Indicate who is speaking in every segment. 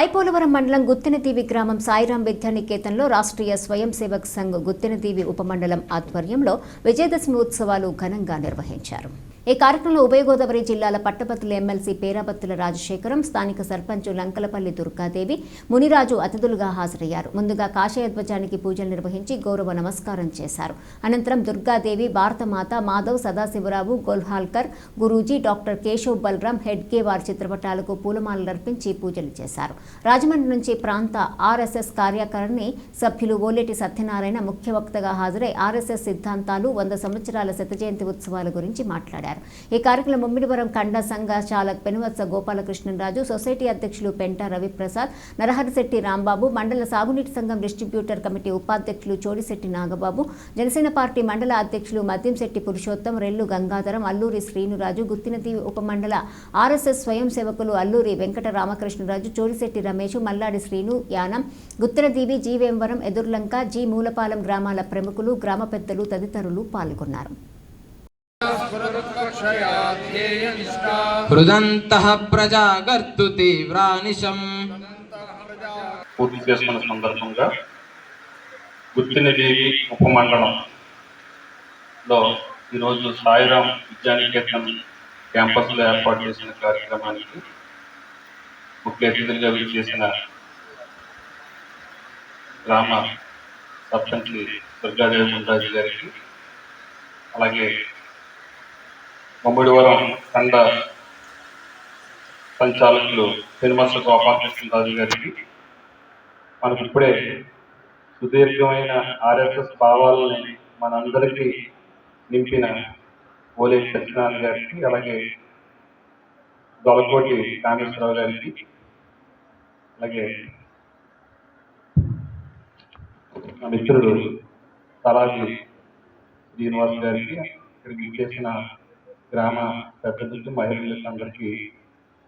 Speaker 1: ఐపోలవరం మండలం గుత్తినదీవి గ్రామం సాయిరాం విద్యానికేతన్లో రాష్ట్రీయ స్వయం సేవక్ సంఘ్ గుత్తినదీవి ఉపమండలం ఆధ్వర్యంలో విజయదశమి ఉత్సవాలు ఘనంగా నిర్వహించారు. ఈ కార్యక్రమంలో ఉభయ గోదావరి జిల్లాల పట్టభద్రుల ఎమ్మెల్సీ పేరాబత్తుల రాజశేఖరం స్థానిక సర్పంచ్ లంకలపల్లి దుర్గాదేవి మునిరాజు అతిథులుగా హాజరయ్యారు. ముందుగా కాషాయ ధ్వజానికి పూజలు నిర్వహించి గౌరవ నమస్కారం చేశారు. అనంతరం దుర్గాదేవి భారతమాత మాధవ్ సదాశివరావు గోల్హాల్కర్ గురూజీ డాక్టర్ కేశవ్ బలరాం హెడ్గే వారి చిత్రపటాలకు పూలమాలలు అర్పించి పూజలు చేశారు. రాజమండ్రి నుంచి ప్రాంత ఆర్ఎస్ఎస్ కార్యకారిణి సభ్యులు ఓలేటి సత్యనారాయణ ముఖ్య వక్తగా హాజరై ఆర్ఎస్ఎస్ సిద్ధాంతాలు వంద సంవత్సరాల శత జయంతి ఉత్సవాల గురించి మాట్లాడారు. ఈ కార్యక్రమం ముమ్మిడివరం కండ సంఘ చాలక్ పెనువత్స గోపాలకృష్ణరాజు సొసైటీ అధ్యక్షులు పెంట రవిప్రసాద్ నరహరిశెట్టి రాంబాబు మండల సాగునీటి సంఘం డిస్ట్రిబ్యూటర్ కమిటీ ఉపాధ్యక్షులు చోడిశెట్టి నాగబాబు జనసేన పార్టీ మండల అధ్యక్షులు మద్యంశెట్టి పురుషోత్తం రెల్లు గంగాధరం అల్లూరి శ్రీనురాజు గుత్తినదీవి ఉపమండల ఆర్ఎస్ఎస్ స్వయం సేవకులు అల్లూరి వెంకట రామకృష్ణరాజు చోడిశెట్టి రమేష్ మల్లాడి శ్రీను యానం గుత్తనదీవి జీవేంవరం ఎదుర్లంక జీ. మూలపాలెం గ్రామాల ప్రముఖులు గ్రామ పెద్దలు తదితరులు పాల్గొన్నారు.
Speaker 2: హృదంతః ప్రజాగర్తు తీవ్రానిశం.
Speaker 3: పూర్తి చేసుకున్న సందర్భంగా గుత్తినదేవి ఉపమండలంలో ఈరోజు సాయిరాం విద్యానికేతన్ క్యాంపస్లో ఏర్పాటు చేసిన కార్యక్రమానికి ముఖ్య అతిథులుగా చేసిన గ్రామ సర్పంచ్ దుర్గాదేవి ముందాజు గారికి అలాగే మమ్మిడివరం కండ సంచాలకులు సినిమాస్టర్ గోపాలకృష్ణ రాజు గారికి మనకి ఇప్పుడే సుదీర్ఘమైన ఆర్ఎస్ఎస్ భావాలని మనందరికీ నింపిన ఓలే సత్యనారాయణ గారికి అలాగే దొలకోటి కామేశ్వరరావు గారికి. అలాగే నా మిత్రుడు తలాజీ శ్రీనివాస్ గారికి ఇక్కడికి ఇచ్చేసిన గ్రామ పెద్దలకి మహిళలకు అందరికీ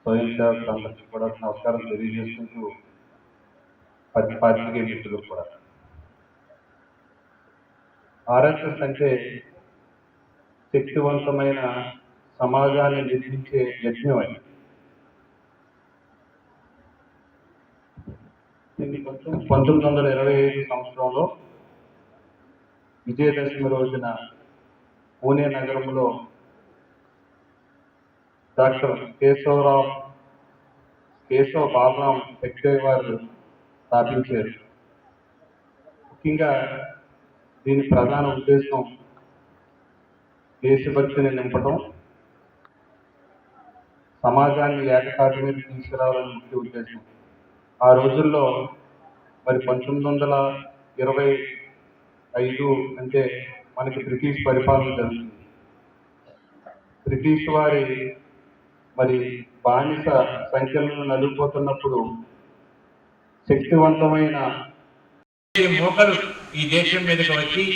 Speaker 3: స్వయం సేవకులందరికీ కూడా నమస్కారం తెలియజేసుకుంటూ పది పార్టీకే మిత్రులు కూడా. ఆర్ఎస్ఎస్ అంటే శక్తివంతమైన సమాజాన్ని నిర్మించే యజ్ఞం అయింది ఇది కొంచెం పంతొమ్మిది వందల ఇరవై ఐదు సంవత్సరంలో విజయదశమి రోజున పూణే నగరంలో డాక్టర్ కేశవరావు కేశవ బాలరాం హెగ్డే వారు స్థాపించారు. ముఖ్యంగా దీని ప్రధాన ఉద్దేశం దేశభక్తిని నింపడం సమాజాన్ని ఏకతాటి మీద తీసుకురావాలని ముఖ్య ఉద్దేశం. ఆ రోజుల్లో మరి పంతొమ్మిది వందల ఇరవై ఐదు అంటే మనకి బ్రిటిష్ పరిపాలన జరుగుతుంది బ్రిటిష్ వారి మరి బానిస సంఖ్యలను నలిగిపోతున్నప్పుడు శక్తివంతమైన
Speaker 4: మోకలు ఈ దేశం మీదకి వచ్చి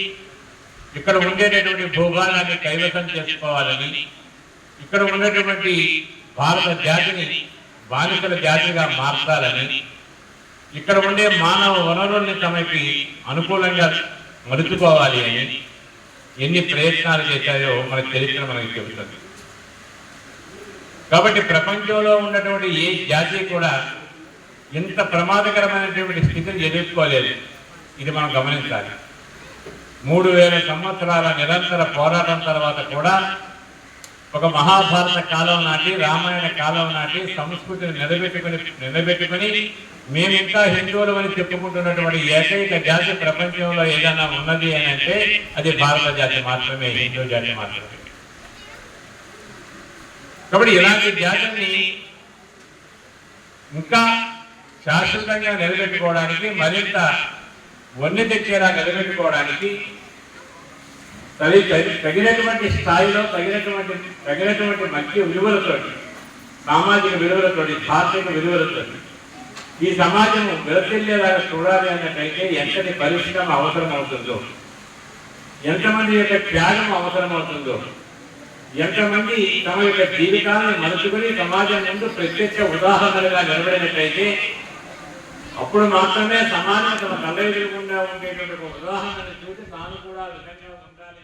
Speaker 4: ఇక్కడ ఉండేటటువంటి భూభాగాన్ని కైవసం చేసుకోవాలని ఇక్కడ ఉన్నటువంటి భారత జాతిని బాలికల జాతిగా మార్చాలని ఇక్కడ ఉండే మానవ వనరుల్ని తమకి అనుకూలంగా మలుచుకోవాలి అని ఎన్ని ప్రయత్నాలు చేశాయో మన చరిత్ర మనకి చెబుతుంది. కాబట్టి ప్రపంచంలో ఉన్నటువంటి ఏ జాతి కూడా ఇంత ప్రమాదకరమైనటువంటి స్థితిని ఎదుర్కోలేదు. ఇది మనం గమనించాలి. మూడు వేల సంవత్సరాల నిరంతర పోరాటం తర్వాత కూడా ఒక మహాభారత కాలం నాటి రామాయణ కాలం నాటి సంస్కృతిని నిలబెట్టుకుని నిలబెట్టుకుని మేము ఇంకా హిందువులు అని చెప్పుకుంటున్నటువంటి ఏకైక జాతి ప్రపంచంలో ఏదైనా ఉన్నది అని అంటే అది భారత జాతి మాత్రమే హిందూ జాతి మాత్రమే. కాబట్టి ఇలాంటి జాతిని ఇంకా శాశ్వతంగా నిలబెట్టుకోవడానికి మరింత వన్నె తెచ్చేలా నిలబెట్టుకోవడానికి తగి తగినటువంటి స్థాయిలో తగినటువంటి తగినటువంటి మంచి విలువలతో సామాజిక విలువలతో ధార్మిక విలువలతో ఈ సమాజం విరతిల్లేలాగా చూడాలి అన్నట్టయితే ఎంతటి పరిశ్రమ అవసరం అవుతుందో ఎంతమంది యొక్క త్యాగం అవసరం అవుతుందో ఎంతమంది తమ యొక్క జీవితాన్ని మలుచుకుని సమాజం ముందు ప్రత్యక్ష ఉదాహరణలుగా నిలబడినట్టయితే అప్పుడు మాత్రమే సమాజం తమ కళ్ళ ఎదురుకుండా ఉండేటువంటి ఒక ఉదాహరణను చూసి తాను కూడా విధంగా ఉండాలి